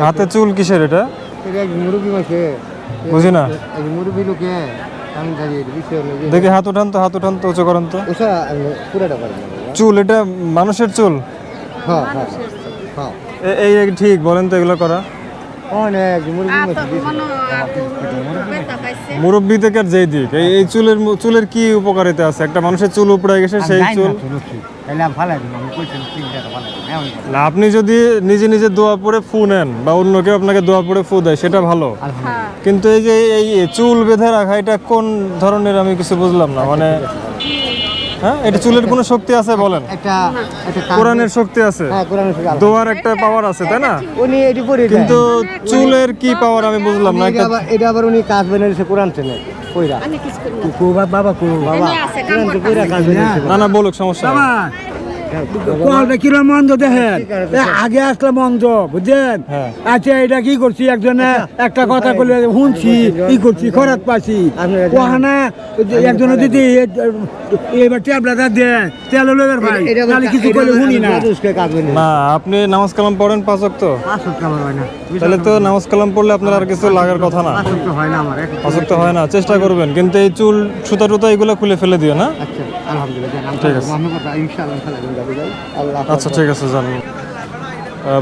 হাতে চুল কিসের এটা? মুরব্বী মাসে বুঝি না। মুরব্বী লোকে দেখি হাত উঠান তো হাত উঠান তো উঁচু করেন তো। চুল এটা মানুষের চুল? হ্যাঁ হ্যাঁ। হ্যাঁ। এ- এই এই ঠিক বলেন তো এগুলো করা। অনেক মুরব্বী থেকে আর যেই দিক এই এই চুলের চুলের কি উপকারিতা আছে? একটা মানুষের চুল উপড়ে গেছে সেই চুল আপনি যদি নিজে নিজে দোয়া পরে ফু নেন বা অন্য কেউ আপনাকে দোয়া পরে ফু দেয় সেটা ভালো। কিন্তু এই যে এই এই চুল বেঁধে রাখা এটা কোন ধরনের আমি কিছু বুঝলাম না মানে হ্যাঁ এটা চুলের কোনো শক্তি আছে বলেন। একটা একটা কোরআনের শক্তি আছে। হ্যাঁ দোয়ার একটা পাওয়ার আছে তাই না? উনি এটি পড়ে কিন্তু চুলের কি পাওয়ার আমি বুঝলাম না এটা আবার এটা আবার উনি কাজ কোরআন চেনে। কইরা। কো বাবা কো বাবা। না না বলুক সমস্যা। কলটা কিরম মন্দ দেখেন? আগে আসলে মন্দ বুঝছেন? হ্যাঁ। আচ্ছা এটা কি করছি? একজনে একটা কথা বলে শুনছি ই করছি? আপনি- ওখানে একজনে দিদি এবার ট্যাবলেট দেয় তেল ভাই। তাহলে কিছু আবার শুনি না। আপনি নামাজ কালাম পড়েন পাঁচ হয় না। তাহলে তো নামাজ কালাম পড়লে আপনার আর কিছু লাগার কথা না। হয় না আমার এক হয় না চেষ্টা করবেন কিন্তু এই চুল সুতা টুতা এগুলো খুলে ফেলে দিও না। আচ্ছা। আলহামদুলিল্লাহ আচ্ছা ঠিক আছে জান।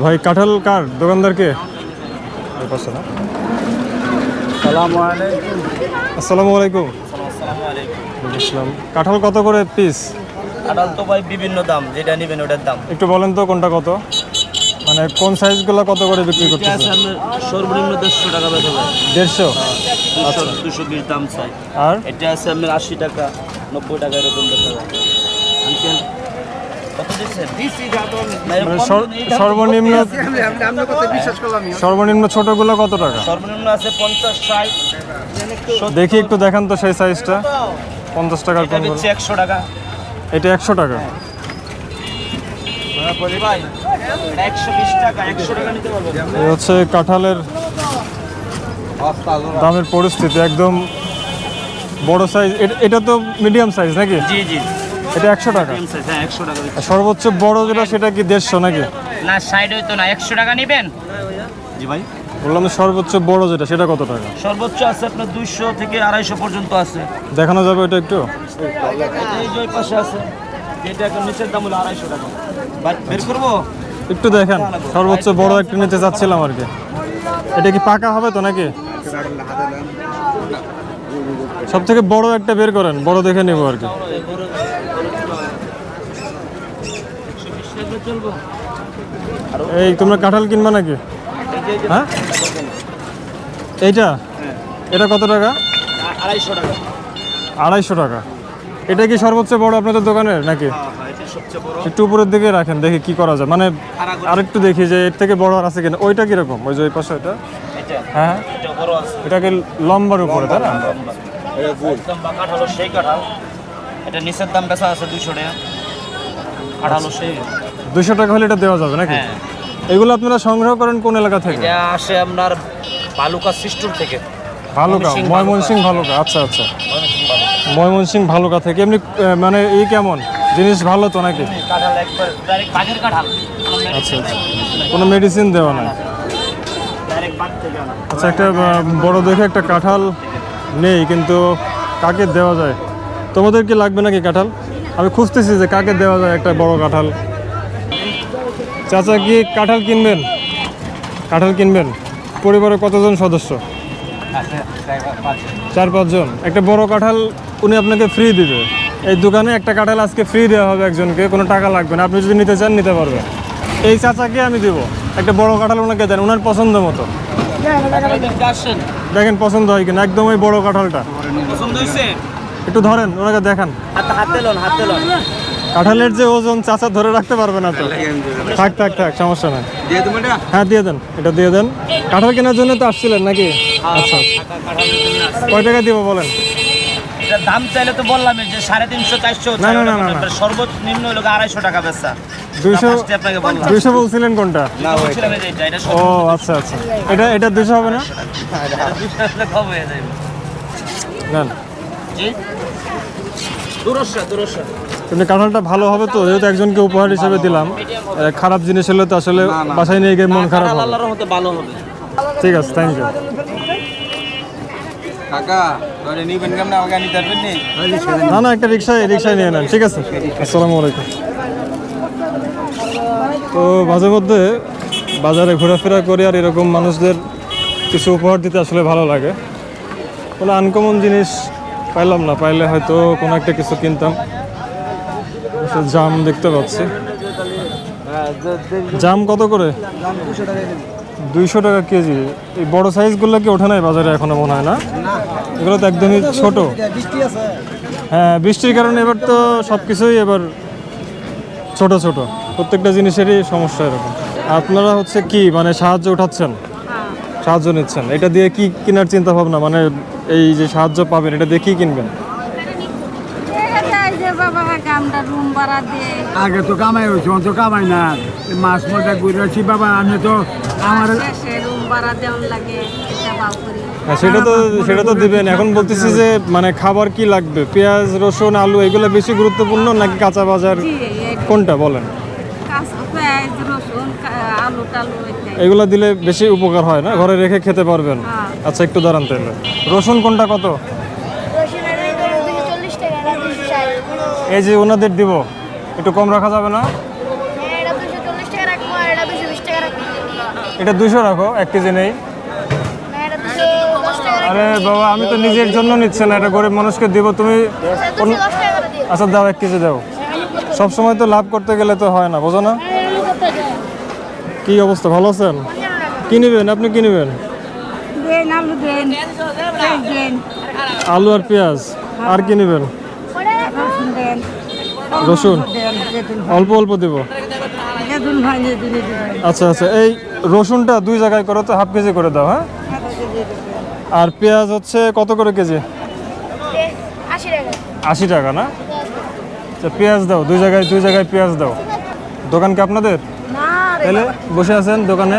ভাই কাঁঠাল কার? দোকানদার কে এই আসসালামু আলাইকুম। আসসালাম কাঁঠাল কত করে পিস কাঁঠাল তো ভাই বিভিন্ন দাম যেটা নেবেন ওটার দাম। একটু বলেন তো কোনটা কত? মানে কোন সাইজগুলো কত করে বিক্রি আছে সর্বনিম্ন দেড়শো টাকা বেচা দেড়শো? দুশো দুশো বিশ দাম চাই। আর? এটা আছে আপনার আশি টাকা। নব্বই টাকা এরকম আঙ্কেল মানে তো সর্বনিম্ন সর্বনিম্ন ছোটগুলো কত টাকা? সর্বনিম্ন আছে পঞ্চাশ ষাট। দেখি একটু দেখান তো সেই সাইজটা পঞ্চাশ টাকার একশো টাকা। এটা একশো টাকা। এই হচ্ছে কাঁঠালের দামের পরিস্থিতি একদম বড় সাইজ এটা তো মিডিয়াম সাইজ নাকি? জি জি। এটা একশো টাকা। হ্যাঁ একশো টাকা সর্বোচ্চ বড় যেটা সেটা কি দেড়শো নাকি? না সাইড হইতো না একশো টাকা নেবেন? জি ভাই। বললাম যে সর্বোচ্চ বড় যেটা সেটা কত টাকা? সর্বোচ্চ আছে আপনার দুইশো থেকে আড়াইশো পর্যন্ত আছে। দেখানো যাবে ওটা একটু? এটা এই যে পাশে আছে এটা এখন নিচের দাম হলো আড়াইশো টাকা। বের করব? একটু দেখেন সর্বোচ্চ বড় একটা নিতে চাচ্ছিলাম আর কি। এটা কি পাকা হবে তো নাকি? সব থেকে বড় একটা বের করেন বড় দেখে নেব আর কি। এই তোমরা কাঁঠাল কিনবা নাকি? হ্যাঁ? এইটা? এটা কত টাকা? আড়াইশো টাকা। আড়াইশো টাকা এটা কি সর্বোচ্চ বড় আপনাদের দোকানের নাকি? একটু উপরের দিকে রাখেন দেখি কি করা যায়। মানে আরেকটু দেখি যে এর থেকে বড় আর আছে কিনা। ওইটা কীরকম? ওই যে ওই পাশে ওইটা? এটা। হ্যাঁ এটা বড় এটাকে লম্বার উপরে তাই না? একদম বা কাঁঠাল সেই কাঁঠাল। এটা নিচের দাম বেচা আছে দুইশো টাকা। কাঁঠাল সেই। দুশো টাকা হলে এটা দেওয়া যাবে নাকি? হ্যাঁ। এগুলো আপনারা সংগ্রহ করেন কোন এলাকা থেকে? এটা আসে আপনার বালুকা সিস্টুর থেকে। ভালুকা ময়মনসিং ভালুকা আচ্ছা আচ্ছা। ময়মনসিং ভালুকা থেকে। এমনি মানে এই কেমন? জিনিস ভালো তো নাকি? বাঘের কাঁঠাল। আচ্ছা আচ্ছা। কোনো মেডিসিন দেওয়া নাই? আচ্ছা একটা বড় দেখে একটা কাঁঠাল নেই, কিন্তু কাকে দেওয়া যায়? তোমাদের কি লাগবে নাকি কাঁঠাল? আমি খুঁজতেছি যে কাকে দেওয়া যায় একটা বড় কাঁঠাল। চাচা, কি কাঁঠাল কিনবেন? কাঁঠাল কিনবেন? পরিবারে কতজন সদস্য? চার, পাঁচজন। একটা বড় কাঁঠাল উনি আপনাকে ফ্রি দিবে। এই দোকানে একটা কাঁঠাল আজকে ফ্রি দেওয়া হবে একজনকে, কোনো টাকা লাগবে না। আপনি যদি নিতে চান, নিতে পারবেন। এই চাচাকে আমি দিব। একটা বড় কাঁঠাল ওনাকে দেন, ওনার পছন্দ মতো। দেখেন পছন্দ হয় কিনা? একদম ওই বড় কাঁঠালটা। পছন্দ হয়েছে? একটু ধরেন ওনাকে দেখান। হাতে হাতে লোন হাতে লোন কাঁঠালের যে ওজন চাচা ধরে রাখতে পারবে না তো। থাক থাক থাক সমস্যা নাই। হ্যাঁ দিয়ে দেন এটা দিয়ে দেন। কাঁঠাল কেনার জন্য তো আসছিলেন নাকি? আচ্ছা। কয় টাকা দিব বলেন? এটা দাম চাইলে তো বললাম যে সাড়ে তিনশো চারশো না, না, না, না, না। সর্বনিম্ন হলো আড়াইশো টাকা বেচা। দুইশো বলছিলেন কোনটা? ও আচ্ছা আচ্ছা। এটা এটা দুশো হবে না? এমনি কাঁঠালটা ভালো হবে তো যেহেতু একজনকে উপহার হিসেবে দিলাম। খারাপ জিনিস হলে তো আসলে বাসায় নিয়ে গিয়ে মন খারাপ হবে। আল্লাহর মতো ভালো হবে। ঠিক আছে থ্যাংক ইউ নি। না একটা রিক্সায় রিক্সায় নিয়ে নেন, ঠিক আছে? আসসালামু আলাইকুম। তো মাঝে মধ্যে বাজারে ঘোরাফেরা করে আর এরকম মানুষদের কিছু উপহার দিতে আসলে ভালো লাগে। কোনো আনকমন জিনিস পাইলাম না, পাইলে হয়তো কোনো একটা কিছু কিনতাম। জাম দেখতে পাচ্ছি। জাম কত করে? দুইশো টাকা কেজি। এই বড় সাইজগুলো কি ওঠে নাই বাজারে এখনও মনে হয় না? এগুলো তো একদমই ছোট। হ্যাঁ বৃষ্টির কারণে এবার তো সব কিছুই এবার ছোট ছোট। প্রত্যেকটা জিনিসেরই সমস্যা এরকম। আপনারা হচ্ছে কি মানে সাহায্য উঠাচ্ছেন? সাহায্য নিচ্ছেন। এটা দিয়ে কি কেনার চিন্তা ভাবনা মানে এই যে সাহায্য পাবেন, এটা দিয়ে কি কিনবেন? আগে তো কামাই হয়েছে অত কামাই না মাছ মজা আছি বাবা, আমি তো আমার হ্যাঁ, সেটা তো সেটা তো দিবেন। এখন বলতেছি যে মানে খাবার কি লাগবে? পেঁয়াজ রসুন আলু এগুলো বেশি গুরুত্বপূর্ণ নাকি কাঁচা বাজার? কোনটা বলেন? কাঁচা পেঁয়াজ রসুন কা- আলু টালু এটাই। এগুলো দিলে বেশি উপকার হয় না? ঘরে রেখে খেতে পারবেন। হ্যাঁ। আচ্ছা একটু দাঁড়ান তাহলে। রসুন কোনটা কত? এই যে ওনাদের দিব। একটু কম রাখা যাবে না হ্যাঁ এটা দুশো চল্লিশ টাকা রাখব আর এটা দুশো বিশ টাকা রাখব এটা দুশো রাখো এক কেজি নেই। আরে বাবা আমি তো নিজের জন্য নিচ্ছে না এটা গরিব মানুষকে দিব তুমি আচ্ছা দাও এক কেজি দাও। সব সময় তো লাভ করতে গেলে তো হয় না বোঝো না? কি অবস্থা ভালো আছেন? কি নেবেন? আপনি কি নেবেন? আলু আর পেঁয়াজ আর কি নেবেন? রসুন। অল্প অল্প দেব। আচ্ছা আচ্ছা এই রসুনটা দুই জায়গায় করে তো হাফ কেজি করে দাও হ্যাঁ? আর পেঁয়াজ হচ্ছে কত করে কেজি? আশি টাকা না? আচ্ছা পেঁয়াজ দাও দুই জায়গায় দুই জায়গায় পেঁয়াজ দাও। দোকান কি আপনাদের? তাহলে বসে আছেন দোকানে?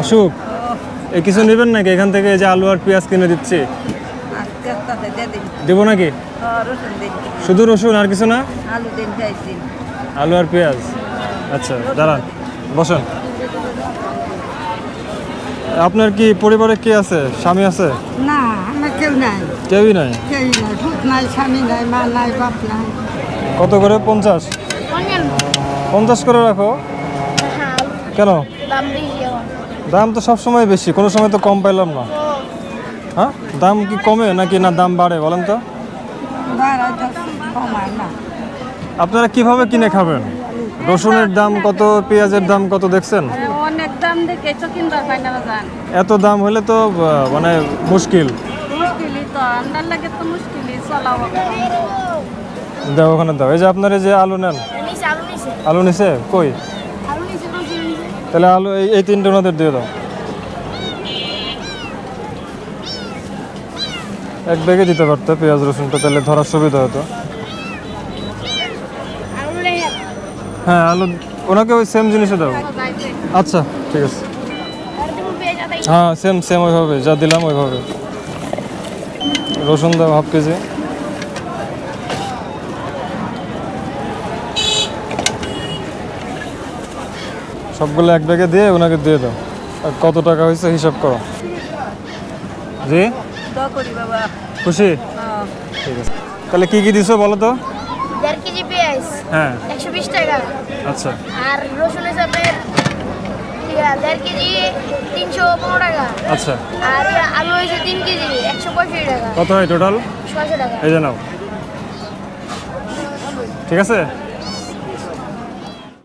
অসুখ। এই কিছু নেবেন নাকি? এখান থেকে যে আলু আর পেঁয়াজ কিনে দিচ্ছি। দিন। দেবো নাকি? শুধু রসুন আর কিছু না? আলু আর পেঁয়াজ। আচ্ছা দাঁড়ান বসেন। আপনার কি পরিবারে কে আছে? স্বামী আছে? না আমার কেউ নাই। কেউই নাই? কেউ নাই ভূত নাই স্বামী নাই মা নাই বাপ নাই। কত করে? পঞ্চাশ? পঞ্চাশ। করে রাখো। কেন? দাম তো সব সময় বেশি কোনো সময় তো কম পাইলাম না। হ্যাঁ? দাম কি কমে নাকি না দাম বাড়ে বলেন তো? আপনারা কীভাবে কিনে খাবেন? রসুনের দাম কত পেঁয়াজের দাম কত দেখছেন? অনেক দাম দেখে কিনবার পাই না জান এত দাম হলে তো মানে মুশকিল। মুশকিলই তো আন্ডার লাগে তো মুশকিলই চলাও দাও ওখানে দাও। এই যে আপনার এই যে আলু নেন। আলু নিছে। কই? তাহলে আলু এই এই তিনটে ওনাদের দিয়ে দাও। এক ব্যাগে দিতে পারতো পেঁয়াজ রসুনটা তাহলে ধরার সুবিধা হতো আলু নেই হ্যাঁ আলু ওনাকে ওই সেম জিনিসে দাও। আচ্ছা ঠিক আছে। হ্যাঁ সেম সেম ওইভাবে যা দিলাম ওইভাবে। রসুন দাও হাফ কেজি। সবগুলো এক ব্যাগে দিয়ে ওনাকে দিয়ে দাও। আর কত টাকা হয়েছে হিসাব করো। জি? খুশি? হ্যাঁ। ঠিক আছে। তাহলে কি কি দিছো বলো তো? হ্যাঁ। একশো বিশ টাকা। আচ্ছা। আর রসুন হিসাবে দেড় কেজি তিনশো পনেরো টাকা। আচ্ছা। আর আলু হয়েছে তিন কেজি একশো পঁয়ষট্টি টাকা। কত হয় টোটাল ছয়শো টাকা। এই যে নাও। ঠিক আছে?